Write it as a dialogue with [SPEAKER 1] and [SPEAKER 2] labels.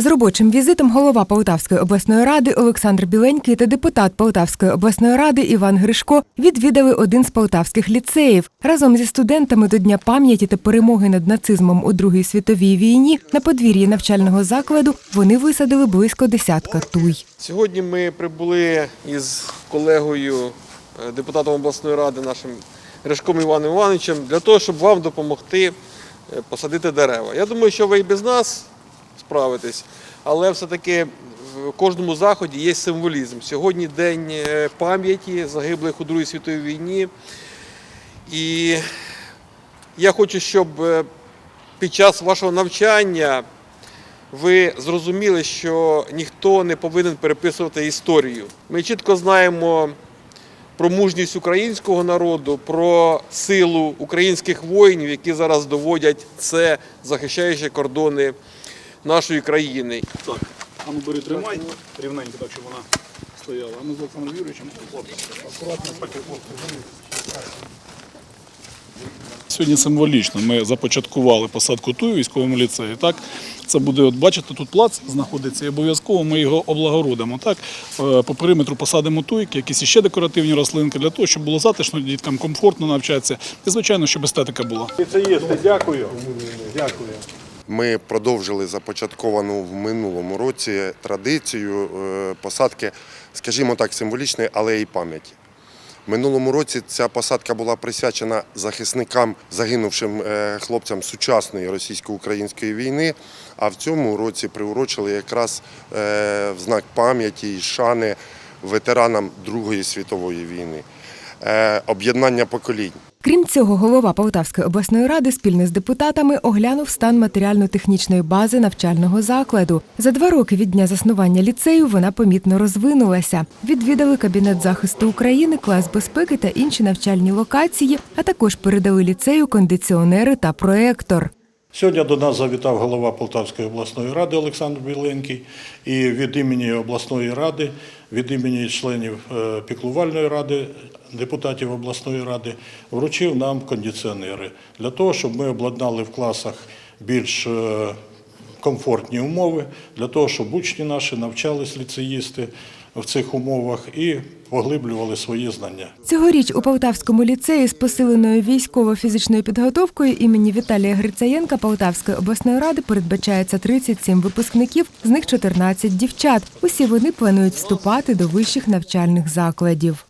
[SPEAKER 1] З робочим візитом голова Полтавської обласної ради Олександр Біленький та депутат Полтавської обласної ради Іван Гришко відвідали один з полтавських ліцеїв. Разом зі студентами до Дня пам'яті та перемоги над нацизмом у Другій світовій війні на подвір'ї навчального закладу вони висадили близько десятка туй.
[SPEAKER 2] Сьогодні ми прибули із колегою, е, депутатом обласної ради, нашим Ришком Іваном Івановичем, для того, щоб вам допомогти е, посадити дерева. Я думаю, що ви і без нас справитесь, але все-таки в кожному заході є символізм. Сьогодні день е, пам'яті загиблих у Другій світовій війні. І я хочу, щоб е, під час вашого навчання ви зрозуміли, що ніхто не повинен переписувати історію. Ми чітко знаємо про мужність українського народу, про силу українських воїнів, які зараз доводять це, захищаючи кордони нашої країни.
[SPEAKER 3] Так, а ну бери тримай рівненько, так, щоб вона стояла. А ну з Олександром Юрійовичем, акуратно, так. Сьогодні символічно ми започаткували посадку туї у військовому ліцеї. Так, це буде, от бачите, тут плац знаходиться, і обов'язково ми його облагородимо. Так, Е, по периметру посадимо туйки, якісь іще декоративні рослинки, для того, щоб було затишно, діткам комфортно навчатися. І звичайно, щоб естетика була. Ліцеїсти, дякую. Дякую.
[SPEAKER 4] Ми продовжили започатковану в минулому році традицію е, посадки, скажімо так, символічної алеї пам'яті. Минулому році ця посадка була присвячена захисникам, загинувшим е, хлопцям сучасної російсько-української війни. А в цьому році приурочили якраз е, в знак пам'яті і шани ветеранам Другої світової війни. Е, Об'єднання поколінь.
[SPEAKER 1] Крім цього, голова Полтавської обласної ради спільно з депутатами оглянув стан матеріально-технічної бази навчального закладу. За два роки від дня заснування ліцею вона помітно розвинулася. Відвідали кабінет захисту України, клас безпеки та інші навчальні локації, а також передали ліцею кондиціонери та проектор.
[SPEAKER 3] Сьогодні до нас завітав голова Полтавської обласної ради Олександр Біленький. І від імені обласної ради, від імені членів е, піклувальної ради, депутатів обласної ради, вручив нам кондиціонери. Для того, щоб ми обладнали в класах більш е, комфортні умови, для того, щоб учні наші навчались ліцеїсти в цих умовах і поглиблювали свої знання.
[SPEAKER 1] Цьогоріч у Полтавському ліцеї з посиленою військово-фізичною підготовкою імені Віталія Грицаєнка Полтавської обласної ради передбачається 37 випускників, з них 14 дівчат. Усі вони планують вступати до вищих навчальних закладів.